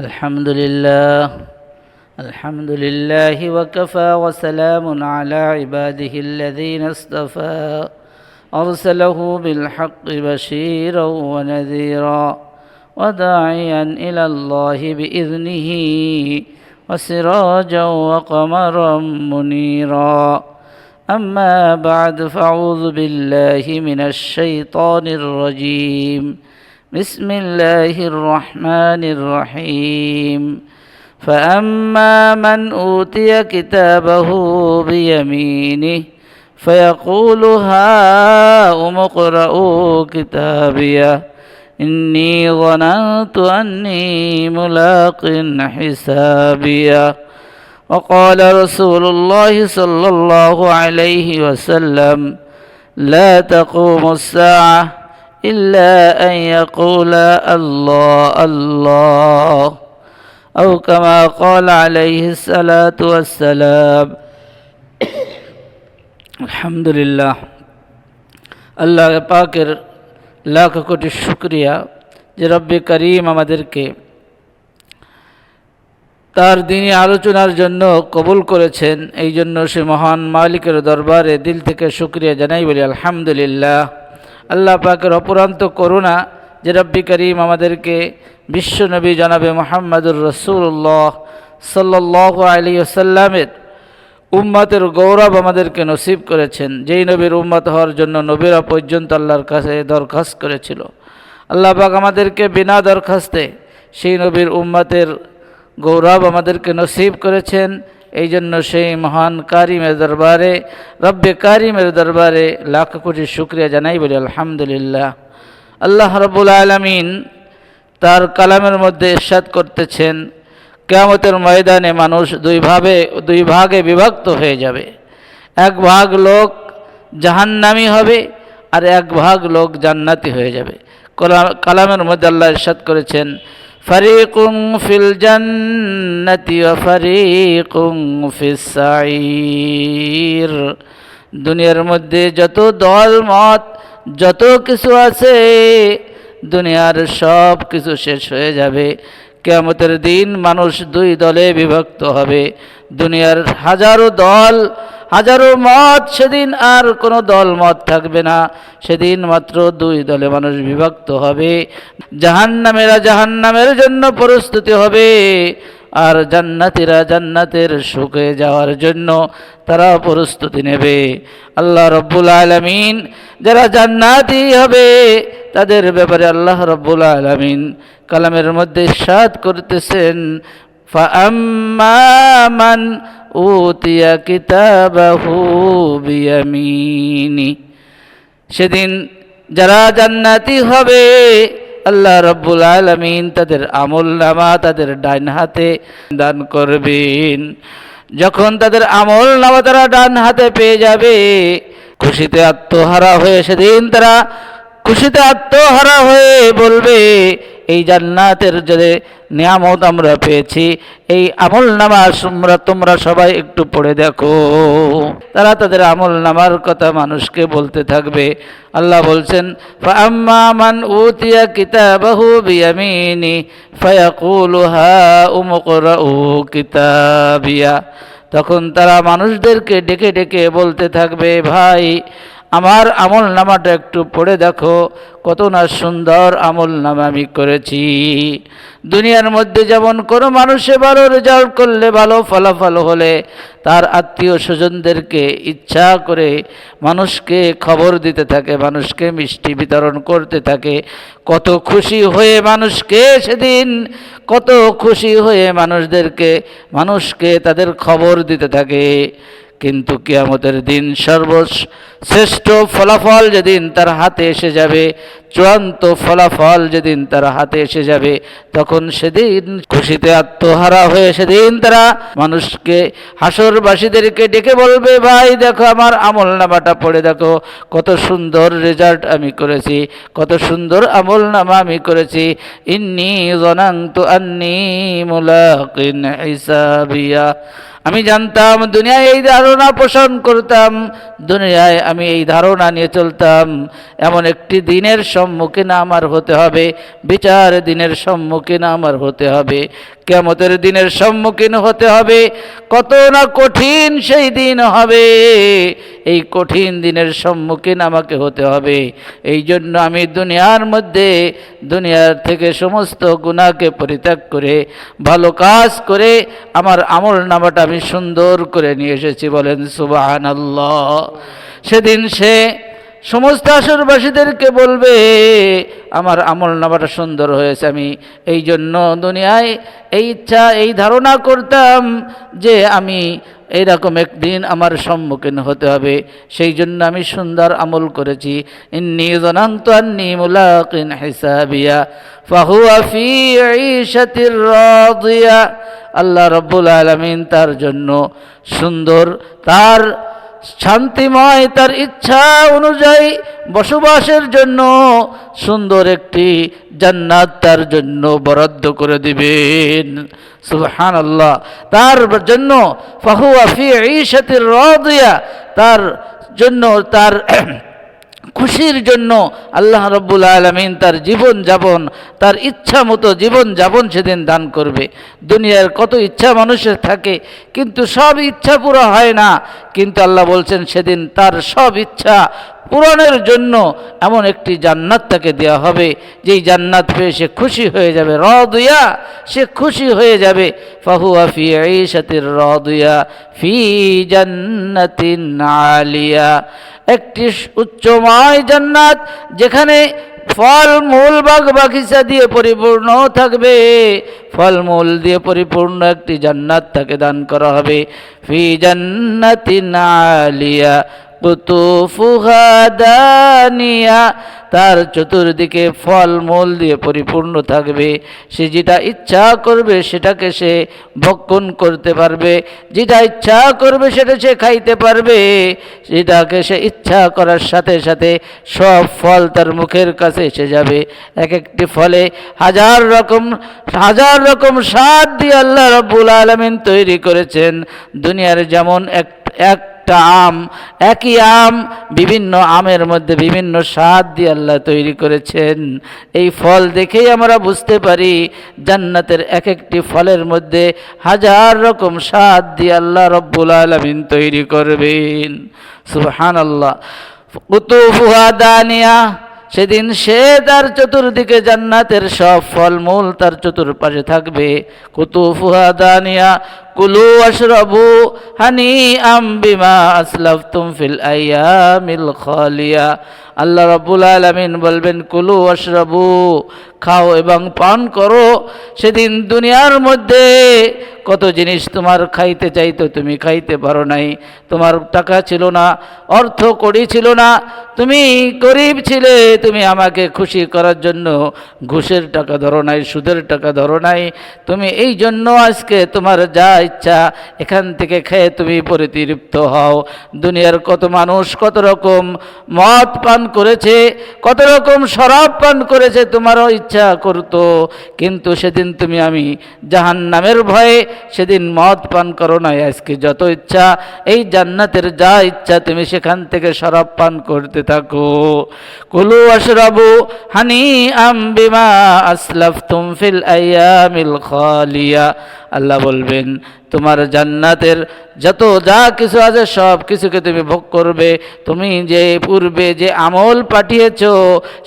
الحمد لله الحمد لله وكفى وسلام على عباده الذين اصطفى. أرسله بالحق بشيرا ونذيرا وداعيا إلى الله بإذنه وسراجا وقمرا منيرا. أما بعد فأعوذ بالله من الشيطان الرجيم. بسم الله الرحمن الرحيم. فأما من أوتي كتابه بيمينه فيقول هاؤم اقرءوا كتابيه. إني ظننت أني ملاق حسابيه. وقال رسول الله صلى الله عليه وسلم لا تقوم الساعة إلا أن يقول الله الله أو كما قال عليه الصلاة والسلام الحمد لله আল্লাহ পাকের লাখ কোটি শুক্রিয়া যে রব্বে করিম আমাদেরকে তার দিনই আলোচনার জন্য কবুল করেছেন এই জন্য সে মহান মালিকের দরবারে দিল থেকে শুক্রিয়া জানাই বলি আলহামদুলিল্লাহ আল্লাহ পাকের অপুরান্ত করুণা যে রব্বি করিম আমাদেরকে বিশ্বনবী জনাবে মোহাম্মদুর রসুল্লাহ সাল্লাহ আলী আসাল্লামের উম্মাতের গৌরব আমাদেরকে নসিব করেছেন। যেই নবীর উম্মত হওয়ার জন্য নবীরা পর্যন্ত আল্লাহর কাছে দরখাস্ত করেছিল। আল্লাহ পাক আমাদেরকে বিনা দরখাস্তে সেই নবীর উম্মাতের গৌরব আমাদেরকে নসিব করেছেন। এই জন্য সেই মহান কারিমের দরবারে, রব্বে কারিমের দরবারে লাখ কোটি শুক্রিয়া জানাই বলি, আলহামদুলিল্লাহ। আল্লাহ রব্বুল আলমিন তার কালামের মধ্যে ইরশাদ করতেছেন, কেয়ামতের ময়দানে মানুষ দুই ভাবে, দুই ভাগে বিভক্ত হয়ে যাবে। এক ভাগ লোক জাহান্নামি হবে আর এক ভাগ লোক জান্নাতি হয়ে যাবে। কালামের মধ্যে আল্লাহ ইরশাদ করেছেন ফিল জান্নাতি ওয়া ফারিকুম ফিস সাঈর দুনিয়ার মধ্যে যত দল মত, যত কিছু আছে, দুনিয়ার সব কিছু শেষ হয়ে যাবে। কেয়ামতের দিন মানুষ দুই দলে বিভক্ত হবে। দুনিয়ার হাজারো দল হাজারো মত, সেদিন আর কোনো দল মত থাকবে না। সেদিন মাত্র দুই দলে মানুষ বিভক্ত হবে। জাহান্নামেরা জাহান্নামের জন্য প্রস্তুতি হবে। আর জান্নাতিরা জান্নাতের সুখে যাওয়ার জন্য তারা প্রস্তুতি নেবে। আল্লাহ রব্বুল আলমিন যারা জান্নাতি হবে, তাদের ব্যাপারে আল্লাহ রব্বুল আলমিন কালামের মধ্যে সাদ করতেছেন। উতিয়া কিতাবাহু বিয়ামিনি সেদিন যারা জান্নাতি হবে, আল্লাহ রব্বুল আলমিন তাদের আমল নামা তাদের ডাইন হাতে দান করবেন। যখন তাদের আমল নামা তারা ডান হাতে পেয়ে যাবে, খুশিতে আত্মহারা হয়ে সেদিন তারা খুশিতে আত্মহারা হয়ে বলবে এই জান্নাতের যে নিয়ামত আমরা পেয়েছি। এই আমল নামা তোমরা তোমরা সবাই একটু পড়ে দেখো। তারা তাদের আমল নামার কথা মানুষকে বলতে থাকবে। আল্লাহ বলছেন মান উতিয়া কিতাবিয়া। তখন তারা মানুষদেরকে ডেকে ডেকে বলতে থাকবে, ভাই আমার আমল নামাটা একটু পড়ে দেখো, কত না সুন্দর আমল নামা আমি করেছি। দুনিয়ার মধ্যে যেমন কোনো মানুষে ভালো রেজাল্ট করলে ভালো ফলাফল হলে, তার আত্মীয় স্বজনদেরকে ইচ্ছা করে মানুষকে খবর দিতে থাকে, মানুষকে মিষ্টি বিতরণ করতে থাকে। কত খুশি হয়ে মানুষকে সেদিন, কত খুশি হয়ে মানুষদেরকে, মানুষকে তাদের খবর দিতে থাকে। কিন্তু কিয়ামতের দিন সর্বশ্রেষ্ঠ ফলাফল যেদিন তার হাতে এসে যাবে, চূড়ান্ত ফলাফল যেদিন তার হাতে এসে যাবে, তখন সেদিন খুশিতে আত্মহারা হয়ে সেদিন তারা মানুষকে, হাসরবাসীদেরকে ডেকে বলবে, ভাই, দেখো আমার আমল নামাটা পড়ে দেখো, কত সুন্দর রেজাল্ট আমি করেছি, কত সুন্দর আমল নামা আমি করেছি, ইন্নি জনান্ত আন্নি মুলাকিন আমি জানতাম, দুনিয়ায় এই ধারণা পোষণ করতাম, দুনিয়ায় আমি এই ধারণা নিয়ে চলতাম, এমন একটি দিনের সম্মুখীন আমার হতে হবে, বিচার দিনের সম্মুখীন আমার হতে হবে কেমতের দিনের সম্মুখীন হতে হবে, কত না কঠিন সেই দিন হবে। এই কঠিন দিনের সম্মুখীন আমাকে হতে হবে। এই জন্য আমি দুনিয়ার মধ্যে, দুনিয়ার থেকে সমস্ত গুণাকে পরিত্যাগ করে, ভালো কাজ করে আমার আমল নামাটা আমি সুন্দর করে নিয়ে এসেছি বলেন সুবাহান সেদিন সে সমস্ত আসরবাসীদেরকে বলবে, আমার আমল নামাটা সুন্দর হয়েছে, আমি এই জন্য দুনিয়ায় এই ইচ্ছা, এই ধারণা করতাম যে আমি এইরকম একদিন আমার সম্মুখীন হতে হবে। সেই জন্য আমি সুন্দর আমল করেছি। আল্লাহ রব্বুল আলমিন তার জন্য সুন্দর, তার শান্তিময়, তার ইচ্ছা অনুযায়ী বসবাসের জন্য সুন্দর একটি জান্নাত তার জন্য বরাদ্দ করে দিবেন। সুবহান আল্লাহ তার জন্য ফাহুয়া ফি ঈশাতির রাদিয়া, তার জন্য তার খুশির জন্য আল্লাহ রব্বুল আলমিন তার জীবন যাপন তার ইচ্ছা মতো জীবন যাপন সেদিন দান করবে। দুনিয়ার কত ইচ্ছা মানুষের থাকে, কিন্তু সব ইচ্ছা পুরো হয় না। কিন্তু আল্লাহ বলছেন, সেদিন তার সব ইচ্ছা পূরণের জন্য এমন একটি জান্নাত তাকে দেওয়া হবে। যেই জান্নাত পেয়ে সে খুশি হয়ে যাবে, রদুয়া, সে খুশি হয়ে যাবে। ফাহুয়া ফি ঈশাতির রদুয়া, ফি জান্নাতিন আলিয়া। একটি উচ্চময় জান্নাত যেখানে ফল মূল বাগ বাগিচা দিয়ে পরিপূর্ণ থাকবে। ফলমূল দিয়ে পরিপূর্ণ একটি জান্নাত তাকে দান করা হবে। ফি জান্নাতিন আলিয়া, কুতুফুহা দানিয়া তার চতুর্দিকে ফল মূল দিয়ে পরিপূর্ণ থাকবে। সে যেটা ইচ্ছা করবে সেটাকে সে ভক্ষণ করতে পারবে। যেটা ইচ্ছা করবে সেটা সে খাইতে পারবে। সেটাকে সে ইচ্ছা করার সাথে সাথে সব ফল তার মুখের কাছে এসে যাবে। এক একটি ফলে হাজার রকম হাজার রকম স্বাদ দিয়ে আল্লাহ রব্বুল আলমিন তৈরি করেছেন। দুনিয়ার যেমন এক এক একটা আম, একই আম বিভিন্ন আমের মধ্যে বিভিন্ন স্বাদ দিয়ে আল্লাহ তৈরি করেছেন। এই ফল দেখেই আমরা বুঝতে পারি, জান্নাতের এক একটি ফলের মধ্যে হাজার রকম স্বাদ দিয়ে আল্লাহ রব্বুল আলমিন তৈরি করবেন। সুবহান আল্লাহ কুতুফুহা দানিয়া সেদিন সে তার চতুর্দিকে জান্নাতের সব ফলমূল তার চতুর্পাশে থাকবে। কুতুফুহা দানিয়া কুলু আশরাবু হানি আম বিমা আসলাফতুম ফিল আইয়ামিল খালিয়া। আল্লাহ রাব্বুল আলামিন বলবেন, কুলু আশরাবু, খাও এবং পান করো। সেদিন দুনিয়ার মধ্যে কত জিনিস তোমার খাইতে চাইতো তুমি খাইতে পারো নাই। তোমার টাকা ছিল না, অর্থ কড়ি ছিল না। তুমি গরিব ছিলে, তুমি আমাকে খুশি করার জন্য ঘুষের টাকা ধরো নাই, সুদের টাকা ধরো নাই। তুমি এই জন্য আজকে তোমার যা ইচ্ছা, এখান থেকে খেয়ে তুমি পরিতৃপ্ত হও। দুনিয়ার কত মানুষ কত রকম মদ পান করেছে, কত রকম শরাব পান করেছে, তোমারও ইচ্ছা করতো। কিন্তু সেদিন তুমি আমি জাহান নামের ভয়ে সেদিন মদ পান করো নাই। আজকে যত ইচ্ছা, এই জান্নাতের যা ইচ্ছা, তুমি সেখান থেকে শরাব পান করতে থাকো। কুলু আশরাবু হানি আম বিমা আসলাফ তুমফিল আয়ামিল খালিয়া। আল্লাহ বলবেন তোমার জান্নাতের যত যা কিছু আছে সব কিছুকে তুমি ভোগ করবে। তুমি যে পূর্বে যে আমল পাঠিয়েছ,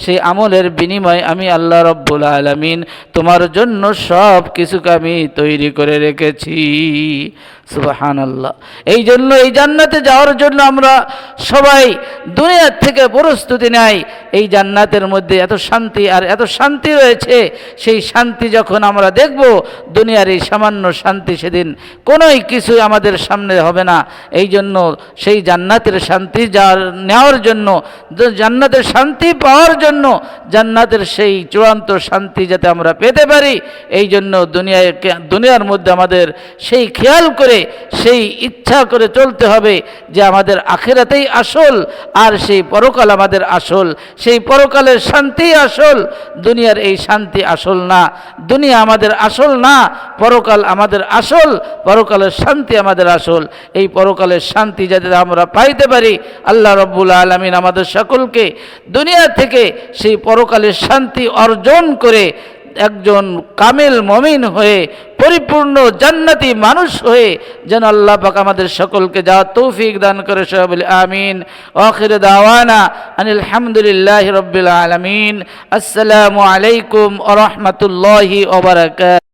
সেই আমলের বিনিময় আমি আল্লাহ রব্বুল আলমিন তোমার জন্য সব কিছুকে আমি তৈরি করে রেখেছি। সুবাহান আল্লাহ এই জন্য এই জান্নাতে যাওয়ার জন্য আমরা সবাই দুনিয়ার থেকে প্রস্তুতি নেই। এই জান্নাতের মধ্যে এত শান্তি আর এত শান্তি রয়েছে। সেই শান্তি যখন আমরা দেখব, দুনিয়ার এই সামান্য শান্তি সেদিন কোনোই কিছু আমাদের সামনে হবে না। এই জন্য সেই জান্নাতের শান্তি যার নেওয়ার জন্য, জান্নাতের শান্তি পাওয়ার জন্য জান্নাতের সেই চূড়ান্ত শান্তি যাতে আমরা পেতে পারি, এই জন্য দুনিয়ায় দুনিয়ার মধ্যে আমাদের সেই খেয়াল করে, সেই ইচ্ছা করে চলতে হবে যে আমাদের আখেরাতেই আসল আর সেই পরকাল আমাদের আসল। সেই পরকালের শান্তি আসল, দুনিয়ার এই শান্তি আসল না। দুনিয়া আমাদের আসল না পরকাল আমাদের আসল, পরকালের শান্তি আমাদের আসল। এই পরকালের শান্তি যাতে আমরা পাইতে পারি, আল্লাহ রব্বুল আলমিন আমাদের সকলকে দুনিয়া থেকে সেই পরকালের শান্তি অর্জন করে একজন কামেল মমিন হয়ে, পরিপূর্ণ জান্নাতি মানুষ হয়ে যেন আল্লাহ পাক আমাদের সকলকে যা তৌফিক দান করে সব বলি আমিন। আখির দাওয়ানা আনিল হামদুলিল্লাহ রব্বিল আলামিন। আসসালামু আলাইকুম ওয়া রাহমাতুল্লাহি ওয়া বারাকাতুহু